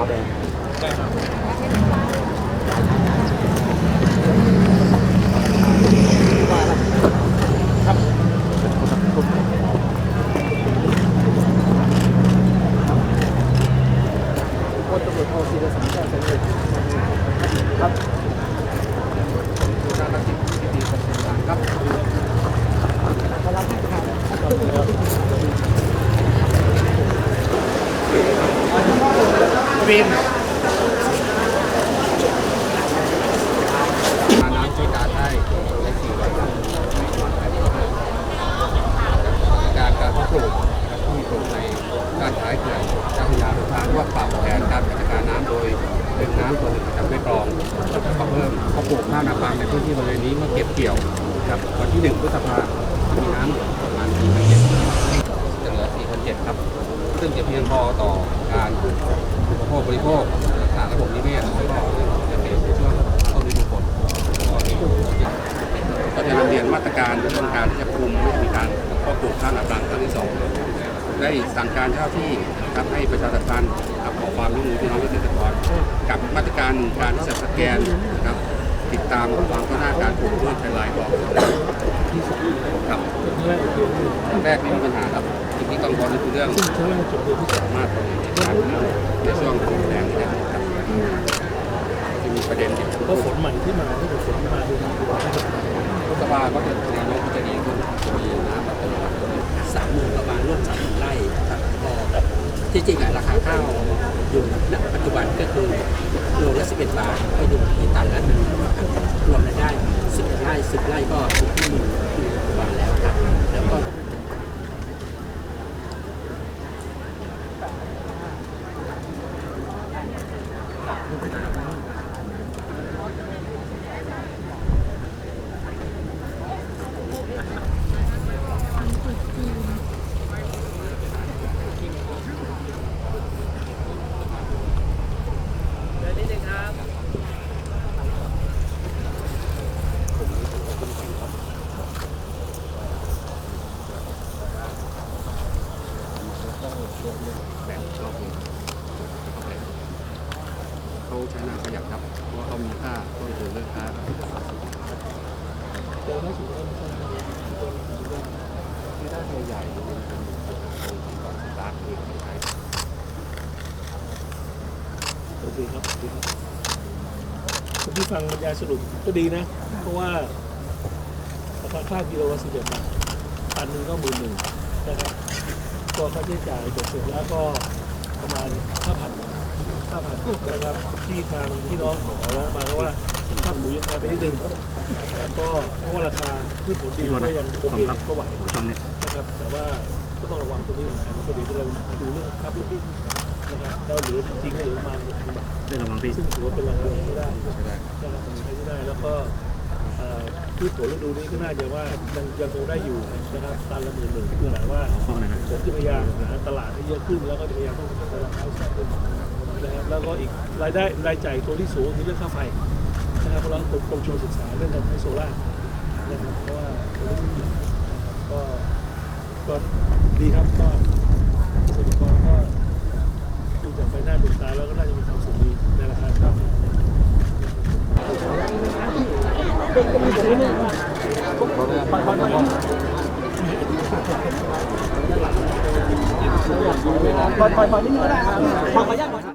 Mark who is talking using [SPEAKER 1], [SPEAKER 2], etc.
[SPEAKER 1] ขาแดง
[SPEAKER 2] ได้ครับ
[SPEAKER 1] พลตำรวจโทศิรศักดิ์แก้วเสนอครับการรับผิดชอบของสารครับขอรับให้ครับ วินน้ำช่วยการได้ได้สี่ร้อยบาทการการเพาะปลูกนะครับที่ปลูกในด้านท้ายเขื่อนเจ้าพระยาทางว่าปรับแผนการจัดการน้ำโดยดึงน้ำตัวหนึ่งจากแม่กลองแล้วก็เพิ่มเขาปลูกข้าวนาปาล์มในพื้นที่บริเวณนี้เมื่อเก็บเกี่ยวครับวันที่หนึ่งพฤษภามีน้ำประมาณ4 7 0 0จะเหลือ4,700ครับ ซึ่งจะเพียงพอต่อการ โภคบริโภครักษาระบบนิเวศแล้วก็จะเป็นช่วงต้นฤดูฝนก็จะนำเรียนมาตรการเรื่องการที่จะคุมไม่มีการเพาะปลูกข้าวนาปลังครั้งที่สองได้สั่งการเจ้าที่นะครับให้ประชาสัมพันธ์ครับขอความร่วมมือพี่น้องเกษตรกรกับมาตรการการที่จะสแกนนะครับติดตามความก้าวหน้าการปลูกพืชเป็นรายบอกครับแรกไม่มีปัญหาครับ สิ่งที่กังวลคือเรื่อง
[SPEAKER 2] ซึ่ใช้เวลาจบเดือนที่สา
[SPEAKER 1] มารถการในช่วงแรงนี้นะครับจะมีประเด็นเดียว
[SPEAKER 2] เพราะฝนใหม่ที่มาที่ฝนมาดูดีกว่า
[SPEAKER 1] รัฐบาลก็จะแนวโน้มที่จะดีขึ้นมีน้ำแบบเต็ม
[SPEAKER 3] สามหมื่นประมาณร่วมสามหมื่นไร่ครับก็ที่จริงอะราคาข้าวอยู่ณปัจจุบันก็คือโลละ11บาทก็อยู่ที่ตันละหนึ่งรวมรายได้10ไร่10ไร่ก็อยู่ที่หมื่นหมื่นกว่าบาทแล้วครับแล้วก็
[SPEAKER 1] แบ่งรอบหนึ่งเขาใช้น้ำประหยัดครับ เพราะว่าเขามีค่าต้นทุนเรื่องค่า
[SPEAKER 2] เจอไม่สุดแล้ว
[SPEAKER 1] ที่ด้านใหญ่ๆนี่เป็นก่อนสตาร์ทคือใช้
[SPEAKER 2] โอเคครับโอเคครับผมที่ฟังบรรยายสรุปก็ดีนะ เพราะว่าราคาข้าวกิโลละสิบเอ็ดบาทตันหนึ่งก็หมื่นหนึ่งนะครับ ก็ค่าใช้จ่ายเสร็จแล้วก็ประมาณห้าพันห้าพันนะครับที่ทางพี่น้องขอร้องมาว่าค่าหมูยังแพงไปนิดนึงแต่ก็เพราะว่าราคาพืชผลดีก็ยังโอเคก็ไหวนะครับแต่ว่าก็ต้องระวังตรงนี้เหมือนกันพอดีเราดูเรื่องครับลูกพี่นะครับเราเหลือจริงๆเหลือประมาณหนึ่งบาท
[SPEAKER 4] ได้ระวังพี่
[SPEAKER 2] ซึ่งถือว่าเป็นราคาที่ได้
[SPEAKER 1] ใช้ได้
[SPEAKER 2] นะครับเป็นราคาที่ได้แล้วก็ พืชผลฤดูนี้ก็น่าจะว่ายังยังคงได้อยู่นะครับตันละหมื่นหนึ่งคือหมายว่า
[SPEAKER 4] ข้อไหนนะ
[SPEAKER 2] ผมจะพยายามหาตลาดให้เยอะขึ้นแล้วก็จะพยายามต้องพัฒนาราคาให้สูงขึ้นนะครับแล้วก็อีกรายได้รายจ่ายตัวที่สูงคือเรื่องค่าไฟนะครับเพราะเราตกกรมชลศึกษาเรื่องการใช้โซล่าร์นะครับเพราะว่าก็ก็ดีครับก็ษตรกรก็ดูจากใบหน้าดวงตาแล้วก็น่าจะมีความสุขดีในราคาครับ
[SPEAKER 1] ปล่อยปล่อยปล่อยนิดนึงก็ได้ครับขออนุญาต